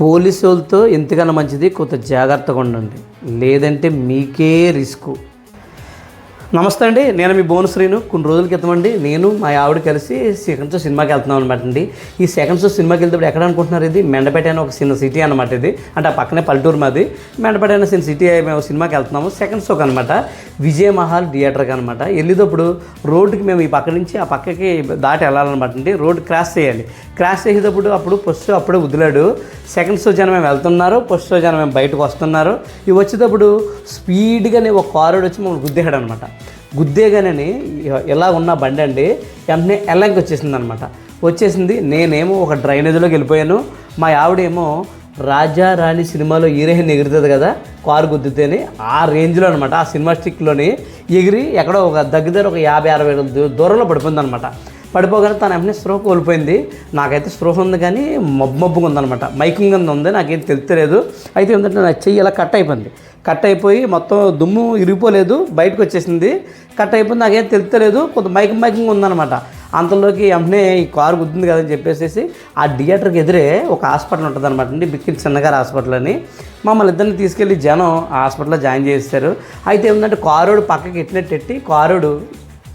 పోలీసులతో ఎంతకన్నా మంచిది కొంత జాగ్రత్తగా ఉండండి. లేదంటే మీకే రిస్క్. నమస్తే అండి నేను మీ బోన్ శ్రీను. కొన్ని రోజుల క్రితం అండి నేను మా ఆవిడ కలిసి సెకండ్ షో సినిమాకి వెళ్తున్నాం అనమాట అండి. ఈ సెకండ్ షో సినిమాకి వెళ్తే ఎక్కడ అనుకుంటున్నారు ఇది? మెండపేట అనే ఒక చిన్న సిటీ అనమాట ఇది. అంటే ఆ పక్కనే పల్లెటూరు మాది. మెండపేట అనే చిన్న సిటీ మేము సినిమాకి వెళ్తున్నాము సెకండ్ షోకి అనమాట విజయమహల్ థియేటర్కి అనమాట వెళ్ళేటప్పుడు రోడ్డుకి మేము ఈ పక్క నుంచి ఆ పక్కకి దాటి వెళ్ళాలన్నమాట అండి. రోడ్డు క్రాస్ చేయాలి. క్రాస్ చేసేటప్పుడు అప్పుడు ఫస్ట్ అప్పుడే వదిలాడు. సెకండ్ షో జనం మేము వెళ్తున్నారు. ఫస్ట్ షో జనం మేము బయటకు వస్తున్నారు. ఇవి వచ్చేటప్పుడు స్పీడ్గానే ఒక కారుడు వచ్చి మమ్మల్ని గుద్దేశాడు అనమాట గుద్దేగానే ఇలా ఉన్న బండి అండి వెంటనే ఎల్లంకి వచ్చేసింది అనమాట వచ్చేసింది. నేనేమో ఒక డ్రైనేజ్లోకి వెళ్ళిపోయాను. మా ఆవిడేమో రాజా రాణి సినిమాలో హీరోయిన్ ఎగురుతుంది కదా కారు గుద్దుతేనే ఆ రేంజ్లో అనమాట ఆ సినిమా స్టిక్లోని ఎగిరి ఎక్కడో ఒక దగ్గర ఒక యాభై అరవై దూరంలో పడిపోయింది అనమాట పడిపోగానే తన వెంటనే స్పృహ కోల్పోయింది. నాకైతే స్పృహ ఉంది కానీ మబ్బు మబ్బుగా ఉందనమాట మైకింగ్ ఉంది ఉంది నాకేం తెలియలేదు అయితే ఏంటంటే నా చెయ్యి ఇలా కట్ అయిపోయింది. కట్ అయిపోయి మొత్తం దుమ్ము ఇరిగిపోలేదు బయటకు వచ్చేసింది. కట్ అయిపోయింది నాకేం తెలియలేదు కొంత మైకింగ్ మైకింగ్ ఉందనమాట అంతలోకి వెంటనే ఈ కారు గుద్దింది కదని చెప్పేసి ఆ థియేటర్కి ఎదురే ఒక హాస్పిటల్ ఉంటుంది అనమాట అండి బిక్కిల్ చిన్నగారు హాస్పిటల్ అని. మమ్మల్ని ఇద్దరిని తీసుకెళ్ళి జనం ఆ హాస్పిటల్లో జాయిన్ చేస్తారు అయితే ఏంటంటే కారోడు పక్కకి ఎట్టినట్టు ఎట్టి కారోడు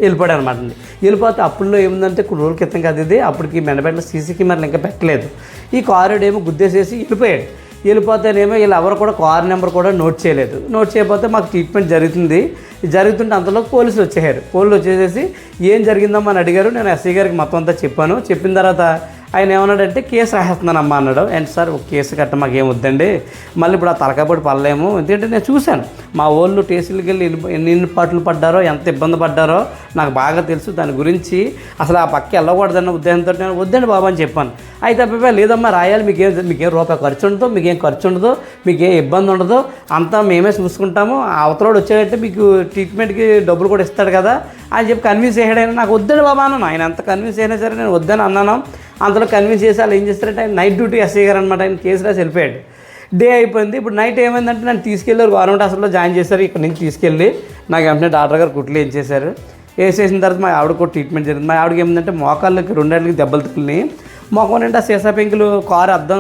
వెళ్ళిపోయాడు అనమాట అండి. వెళ్ళిపోతే అప్పుల్లో ఏముందంటే కొన్ని రోజుల క్రితం కదా ఇది అప్పటికి మెనబెట్ల సీసీ కెమెరాలు ఇంకా పెట్టలేదు. ఈ కారుడు ఏమో గుద్దేసేసి వెళ్ళిపోయాడు. వెళ్ళిపోతేనేమో వీళ్ళు ఎవరు కూడా కార్ నెంబర్ కూడా నోట్ చేయలేదు. నోట్ చేయకపోతే మాకు ట్రీట్మెంట్ జరుగుతుంది. జరుగుతుంటే అంతలో పోలీసులు వచ్చేసారు. పోలీసులు వచ్చేసేసి ఏం జరిగిందో అని అడిగారు. నేను ఎస్ఐ గారికి మొత్తం అంతా చెప్పాను. చెప్పిన తర్వాత ఆయన ఏమన్నాడంటే కేసు రాసేస్తున్నానమ్మా అన్నాడు. అండ్ సార్ ఒక కేసు కట్ట మాకేం వద్దండి? మళ్ళీ ఇప్పుడు ఆ తలకాపడి పడలేము. ఎందుకంటే నేను చూశాను. మా వాళ్ళు టేస్టులకి వెళ్ళి ఎన్ని- ఎన్ని పాటలు పడ్డారో ఎంత ఇబ్బంది పడ్డారో నాకు బాగా తెలుసు. దాని గురించి అసలు ఆ పక్క వెళ్ళకూడదన్న ఉద్దేశంతో నేను వద్దండి బాబు అని చెప్పాను. అయితే అబ్బాయి లేదమ్మా రాయాలి. మీకేం మీకేం రూపాయి ఖర్చు ఉండదు మీకేం ఖర్చు ఉండదు మీకేం ఇబ్బంది ఉండదు. అంతా మేమే చూసుకుంటాము. అవతలోడు వచ్చాడంటే మీకు ట్రీట్మెంట్కి డబ్బులు కూడా ఇస్తాడు కదా అని చెప్పి కన్విన్స్ చేయడం నాకు వద్దండి బాబా అన్నాను. ఆయన ఎంత కన్విన్స్ అయినా సరే నేను వద్దని అన్నాను. అంతలో కన్విన్స్ చేసి వాళ్ళు ఏం చేస్తారంటే ఆయన నైట్ డ్యూటీ ఎస్ఐ గారు అనమాట ఆయన కేసు రాసి వెళ్ళిపోయాడు. డే అయిపోయింది ఇప్పుడు నైట్ ఏమైందంటే నన్ను తీసుకెళ్ళారు గవర్నమెంట్ హాస్పిటల్లో జాయిన్ చేశారు ఇక్కడ నుంచి తీసుకెళ్ళి నాకు వెంటనే డాక్టర్ గారు కుట్లు ఏం చేశారు? వేసేసిన తర్వాత మా ఆవిడ కూడా ట్రీట్మెంట్ జరిగింది. మా ఆవిడకి ఏమిందంటే మోకాళ్ళకి రెండేళ్ళకి దెబ్బలు తగిలినాయి. మొఖం నిండా సీసా పెంకులు కారు అద్దం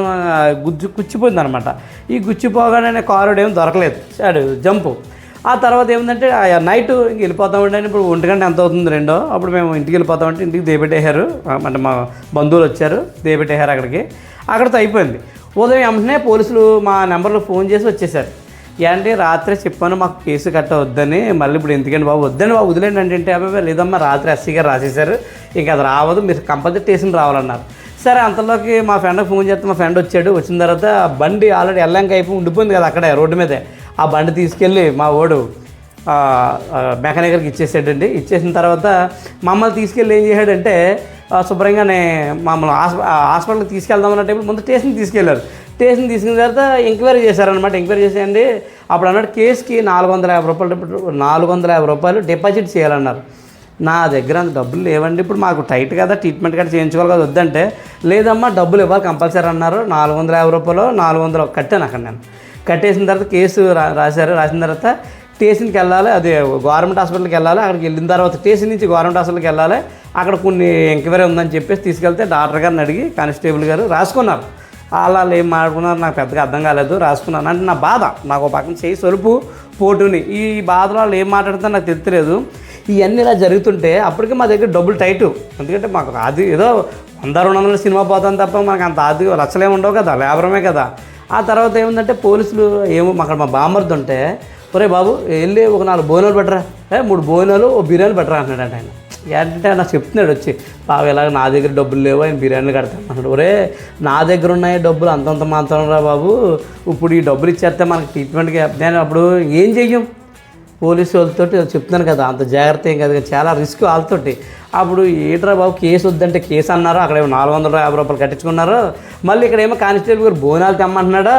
గుజ్జు గుచ్చిపోయింది అనమాట ఈ గుచ్చిపోగానే కారు ఏం దొరకలేదు. చాడు జంపు. ఆ తర్వాత ఏముందంటే ఆ నైట్ ఇంక వెళ్ళిపోతామంటే ఇప్పుడు ఒంటి గంట ఎంత అవుతుంది రెండో? అప్పుడు మేము ఇంటికి వెళ్ళిపోతామంటే ఇంటికి దేపెట్టేశారు అంటే మా బంధువులు వచ్చారు దేపెట్టేశారు అక్కడికి. అక్కడితో అయిపోయింది. ఉదయం వెంటనే పోలీసులు మా నెంబర్లో ఫోన్ చేసి వచ్చేసారు ఏంటి రాత్రి చెప్పాను మాకు కేసు కట్ట వద్దని మళ్ళీ ఇప్పుడు ఎందుకండి బాబు? వద్దని బాబు వదిలేండి అంటే అంటే అబ్బాయి లేదమ్మా రాత్రి ఎస్సీ గారు రాసేశారు. ఇంకా అది రావదు మీరు కంపల్సరీ స్టేషన్ రావాలన్నారు. సరే అంతలోకి మా ఫ్రెండ్కి ఫోన్ చేస్తే మా ఫ్రెండ్ వచ్చాడు. వచ్చిన తర్వాత బండి ఆల్రెడీ ఎల్లంక అయిపోయి ఉండిపోయింది కదా అక్కడే రోడ్డు మీదే. ఆ బండి తీసుకెళ్ళి మా ఓడు మెకానికర్కి ఇచ్చేసాడండి. ఇచ్చేసిన తర్వాత మమ్మల్ని తీసుకెళ్ళి ఏం చేశాడంటే శుభ్రంగానే మమ్మల్ని హాస్ప హాస్పిటల్కి తీసుకెళ్దామన్న టైంలో ముందు స్టేషన్కి తీసుకెళ్ళారు స్టేషన్ తీసుకున్న తర్వాత ఎంక్వైరీ చేశారనమాట ఎంక్వైరీ చేసేయండి అప్పుడు అన్నాడు కేసుకి నాలుగు వందల యాభై రూపాయలు నాలుగు వందల యాభై రూపాయలు డిపాజిట్ చేయాలన్నారు. నా దగ్గర అంత డబ్బులు లేవండి. ఇప్పుడు మాకు టైట్ కదా ట్రీట్మెంట్ కూడా చేయించుకోవాలి కదా వద్దంటే. లేదమ్మా డబ్బులు ఇవ్వాలి కంపల్సరీ అన్నారు. నాలుగు వందల యాభై రూపాయలు నాలుగు వందలు కట్టాను అక్కడ నేను. కట్టేసిన తర్వాత కేసు రాశారు. రాసిన తర్వాత స్టేషన్కి వెళ్ళాలి. అది గవర్నమెంట్ హాస్పిటల్కి వెళ్ళాలి. అక్కడికి వెళ్ళిన తర్వాత స్టేషన్ నుంచి గవర్నమెంట్ హాస్పిటల్కి వెళ్ళాలి. అక్కడ కొన్ని ఎంక్వైరీ ఉందని చెప్పేసి తీసుకెళ్తే డాక్టర్ గారిని అడిగి కానిస్టేబుల్ గారు రాసుకున్నారు. వాళ్ళు ఏం మాట్లాడుకున్నారు నాకు పెద్దగా అర్థం కాలేదు. రాసుకున్నాను. అంటే నా బాధ. నాకు ఒక పక్కన చేయి సొలుపు పోటుని. ఈ బాధలో వాళ్ళు ఏం మాట్లాడుతారో నాకు తెలియలేదు ఇవన్నీ ఇలా జరుగుతుంటే అప్పటికే మా దగ్గర డబ్బులు టైటు. ఎందుకంటే మాకు అది ఏదో వంద రెండు వందల సినిమా పోతాం తప్ప మనకు అంత అది లచ్చలేము ఉండవు కదా. లేబరమే కదా. ఆ తర్వాత ఏముందంటే పోలీసులు ఏమో అక్కడ మా బామ్మర్ది ఉంటే ఒరే బాబు వెళ్ళి ఒక నాలుగు బోనాలు పెట్టరా? ఏ మూడు బోనాలు ఓ బిర్యానీ పెట్టరా? అంటున్నాడు ఆయన. ఏంటంటే నాకు చెప్తున్నాడు వచ్చి బాబు ఇలాగ నా దగ్గర డబ్బులు లేవు? ఆయన బిర్యానీలు కడతాను? అన్నాడు ఒరే నా దగ్గర ఉన్నాయి డబ్బులు అంతంత మాత్రం రా బాబు. ఇప్పుడు ఈ డబ్బులు ఇచ్చేస్తే మనకి ట్రీట్మెంట్కి నేను అప్పుడు ఏం చెయ్యం? పోలీసు వాళ్ళతో చెప్తున్నాను కదా అంత జాగ్రత్త ఏం కాదు చాలా రిస్క్ వాళ్ళతోటి. అప్పుడు ఏట్రా బాబు కేసు వద్దంటే కేసు అన్నారు అక్కడ ఏమో నాలుగు వందల యాభై రూపాయలు కట్టించుకున్నారు మళ్ళీ ఇక్కడ ఏమో కానిస్టేబుల్ గారు బోనాలు తెమ్మంటున్నాడు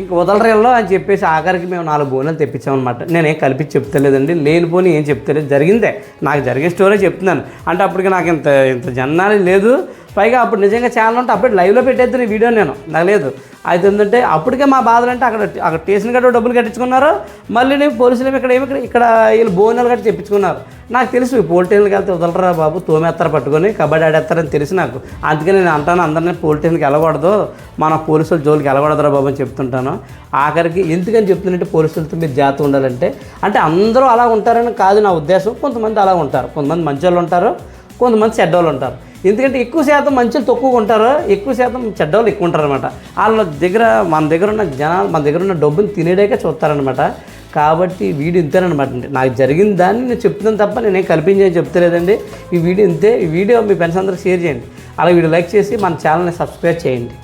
ఇంక వదలరేళ్ళో అని చెప్పేసి ఆఖరికి మేము నాలుగు బోనాలు తెప్పించామన్నమాట. నేనేం కల్పించి చెప్తలేదండి లేనిపోని ఏం చెప్తలేదు. జరిగిందే నాకు జరిగే స్టోరీ చెప్తున్నాను. అంటే అప్పటికి నాకు ఇంత ఇంత జనాలు లేదు పైగా అప్పుడు నిజంగా ఛానల్ ఉంటే అప్పుడు లైవ్లో పెట్టేద్దాను ఈ వీడియో నేను. నాకు లేదు. అయితే ఏంటంటే అప్పటికే మా బాధలు అంటే అక్కడ అక్కడ స్టేషన్ గట్ట డబ్బులు కట్టించుకున్నారు. మళ్ళీ నేను పోలీసులు ఇక్కడ ఏమి ఇక్కడ వీళ్ళు బోనాలు కట్టి చెప్పించుకున్నారు నాకు తెలుసు ఈ వెళ్తే వదలరా బాబు తోమేస్తారు పట్టుకొని కబడ్డీ ఆడేస్తారని తెలుసు నాకు. అందుకే నేను అంటాను అందరినీ పోల్ వెళ్ళకూడదు. మన పోలీసుల జోలికి వెళ్ళకూడదురా బాబు అని చెప్తుంటాను. ఆఖరికి ఎందుకని చెప్తున్నట్టే పోలీసులతో మీరు జాగ్రత్త ఉండాలంటే అంటే అందరూ అలా ఉంటారని కాదు నా ఉద్దేశం. కొంతమంది అలా ఉంటారు. కొంతమంది మంచి వాళ్ళు ఉంటారు. కొంతమంది చెడ్డోళ్ళు ఉంటారు. ఎందుకంటే ఎక్కువ శాతం మంచులు తక్కువ ఉంటారు ఎక్కువ శాతం చెడ్డోళ్ళు ఎక్కువ ఉంటారు అనమాట వాళ్ళ దగ్గర మన దగ్గర ఉన్న జనాలు మన దగ్గర ఉన్న డబ్బుని తినేడాకే చూస్తారనమాట కాబట్టి వీడియో ఇంతేనమాట అండి నాకు జరిగిన దాన్ని నేను చెప్తున్నాను తప్ప నేనేం కల్పించని చెప్తలేదండి. ఈ వీడియో ఇంతే. ఈ వీడియో మీ ఫ్రెండ్స్ అందరూ షేర్ చేయండి. అలా వీడియో లైక్ చేసి మన ఛానల్ని సబ్స్క్రైబ్ చేయండి.